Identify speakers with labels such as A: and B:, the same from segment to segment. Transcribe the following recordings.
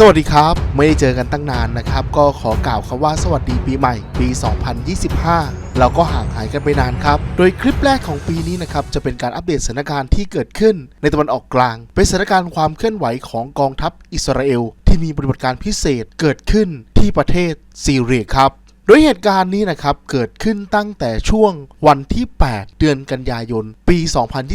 A: สวัสดีครับ ไม่ได้เจอกันตั้งนานนะครับ ก็ขอกล่าวคำว่าสวัสดีปีใหม่ปี 2025 เราก็ห่างหายกันไปนานครับ โดยคลิปแรกของปีนี้นะครับ จะเป็นการอัปเดตสถานการณ์ที่เกิดขึ้น ในตะวันออกกลาง เป็นสถานการณ์ความเคลื่อนไหวของกองทัพอิสราเอล ที่มีปฏิบัติการพิเศษเกิดขึ้นที่ประเทศซีเรียครับ โดยเหตุการณ์นี้นะครับ เกิดขึ้นตั้งแต่ช่วงวันที่ 8 เดือนกันยายน ปี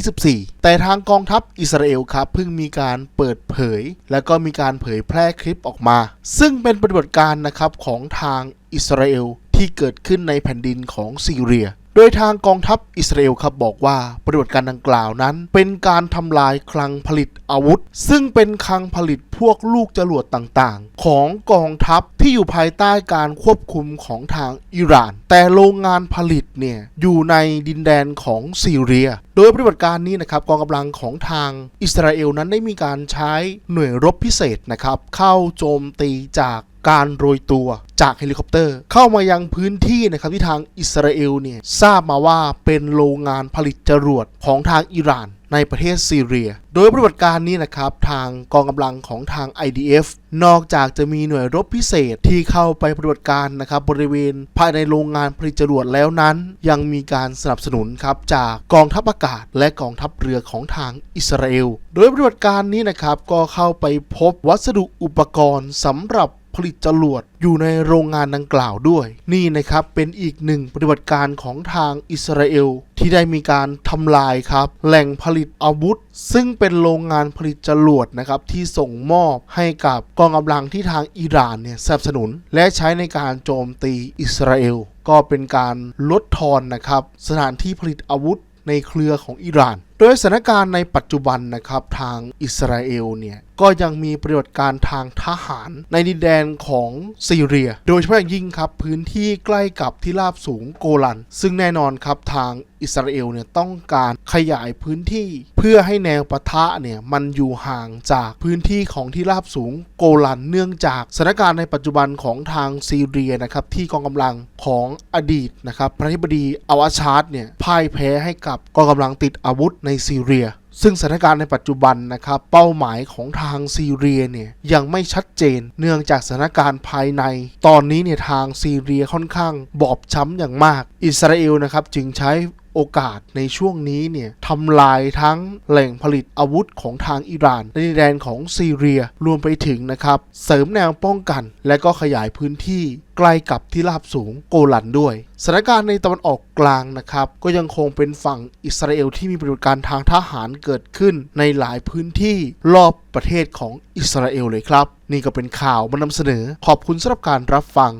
A: 2024 แต่ทางกองทัพอิสราเอลครับเพิ่งมีการเปิดเผย และก็มีการเผยแพร่คลิปออกมา ซึ่งเป็นปฏิบัติการนะครับของทางอิสราเอลที่เกิดขึ้นในแผ่นดินของซีเรีย โดยทางกองทัพอิสราเอลครับบอกว่าปฏิบัติการดังกล่าวนั้น เป็นการทำลายคลังผลิตอาวุธ ซึ่งเป็นคลังผลิตพวกลูกจรวดต่างๆ ของกองทัพที่อยู่ภายใต้การควบคุมของทางอิหร่าน แต่โรงงานผลิตเนี่ยอยู่ในดินแดนของซีเรีย โดยปฏิบัติการนี้นะครับกองกำลังของทางอิสราเอลนั้นได้มีการใช้หน่วยรบพิเศษนะครับเข้าโจมตีจาก การโรยตัวจากเฮลิคอปเตอร์ เข้ามายังพื้นที่นะครับที่ทางอิสราเอลเนี่ยทราบมาว่าเป็นโรงงานผลิตจรวดของทางอิหร่านในประเทศซีเรีย โดยปฏิบัติการนี้นะครับ ทางกองกำลังของทาง IDF นอกจากจะมีหน่วยรบพิเศษที่เข้าไปปฏิบัติการนะครับบริเวณภายในโรงงานผลิตจรวดแล้วนั้น ยังมีการสนับสนุนครับจากกองทัพอากาศ และกองทัพเรือของทางอิสราเอล โดยปฏิบัติการนี้นะครับก็เข้าไปพบวัสดุอุปกรณ์สำหรับ ผลิตจรวดอยู่ในโรงงานดังกล่าวด้วย นี่นะครับเป็นอีกหนึ่งปฏิบัติการของทางอิสราเอล ที่ได้มีการทำลายครับ แหล่งผลิตอาวุธ ซึ่งเป็นโรงงานผลิตจรวดนะครับที่ส่งมอบให้กับกองกำลังที่ทางอิหร่านเนี่ยสนับสนุน และใช้ในการโจมตีอิสราเอล ก็เป็นการลดทอนนะครับสถานที่ผลิตอาวุธในเครือของอิหร่าน โดยสถานการณ์ในปัจจุบันนะครับทางอิสราเอลเนี่ยก็ยังมีปฏิบัติการทางทหาร ในดินแดนของซีเรีย โดยเฉพาะอย่างยิ่งครับ พื้นที่ใกล้กับที่ราบสูงโกลัน ซึ่งแน่นอนครับทางอิสราเอลเนี่ยต้องการขยายพื้นที่เพื่อให้แนวปะทะเนี่ยมันอยู่ห่างจากพื้นที่ของที่ราบสูงโกลันเนื่องจากสถานการณ์ในปัจจุบันของทางซีเรียนะครับที่กองกำลังของอดีตนะครับพระธิบดีอวาชาร์ดเนี่ยพ่ายแพ้ให้กับกองกำลังติดอาวุธในซีเรีย ซึ่งสถานการณ์ในปัจจุบันนะครับเป้าหมายของทางซีเรียเนี่ยยังไม่ชัดเจน เนื่องจากสถานการณ์ภายใน ตอนนี้เนี่ยทางซีเรียค่อนข้างบอบช้ำอย่างมาก อิสราเอลนะครับจึงใช้ โอกาสในช่วงนี้เนี่ยทำลายทั้งแหล่งผลิตอาวุธของทางอิหร่านในแดนของซีเรียรวมไปถึงนะครับ เสริมแนวป้องกัน และก็ขยายพื้นที่ใกล้กับที่ราบสูงโกลันด้วยสถานการณ์ในตะวันออกกลางนะครับ ก็ยังคงเป็นฝั่งอิสราเอลที่มีปฏิบัติการทางทหารเกิดขึ้นในหลายพื้นที่รอบประเทศของอิสราเอลเลยครับ นี่ก็เป็นข่าวมานำเสนอ ขอบคุณสำหรับการรับฟัง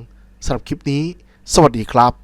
A: สำหรับคลิปนี้ สวัสดีครับ